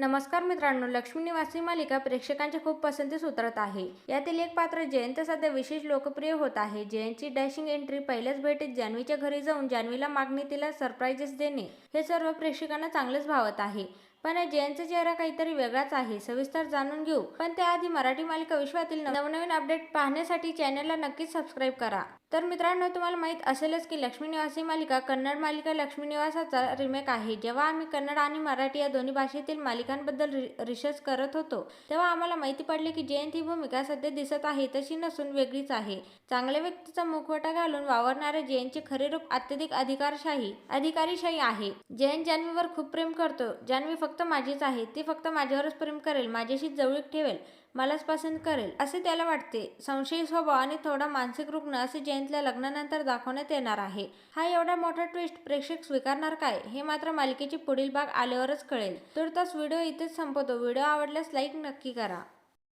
नमस्कार मित्रांनो लक्ष्मी निवासी मालिका प्रेक्षकांच्या खूप पसंतीस उतरत आहे. यातील एक पात्र जयंत सध्या विशेष लोकप्रिय होत आहे. जयंतची डॅशिंग एंट्री पहिल्याच भेटीत जान्हवीच्या घरी जाऊन जान्हवीला मागणी तिला सरप्राईजेस देणे हे सर्व प्रेक्षकांना चांगलेच भावत आहे. पण जयंतचा चेहरा काहीतरी वेगळाच आहे. सविस्तर जाणून घेऊ. पण त्याआधी मराठी मालिका विश्वातील नवनवीन अपडेट पाहण्यासाठी चॅनलला नक्कीच सबस्क्राईब करा. तर मित्रांनो तुम्हाला माहीत असेलच की लक्ष्मी निवास ही मालिका कन्नड मालिका लक्ष्मी निवासाचा रिमेक आहे. जेव्हा आम्ही कन्नड आणि मराठी या दोन्ही भाषेतील मालिकांबद्दल रि- रिसर्च करत होतो तेव्हा आम्हाला माहिती पडली की जयंत ही भूमिका सध्या दिसत आहे तशी नसून वेगळीच आहे. चांगल्या व्यक्तीचा मुखवटा घालून वावरणाऱ्या जयंतचे खरे रूप अत्यधिक अधिकारशाही अधिकारीशाही आहे. जयंत जान्हवीवर खूप प्रेम करतो. जान्हवी फक्त फक्त माझीच आहे ती फक्त माझ्यावरच प्रेम करेल माझ्याशी जवळीक ठेवेल मलाच पसंत करेल असे त्याला वाटते. संशयी स्वभाव आणि थोडा मानसिक रुग्ण असे जयंतला लग्नानंतर दाखवण्यात येणार आहे. हा एवढा मोठा ट्विस्ट प्रेक्षक स्वीकारणार काय हे मात्र मालिकेची पुढील भाग आल्यावरच कळेल. तर तास व्हिडिओ इथेच संपवतो. व्हिडिओ आवडल्यास लाईक नक्की करा.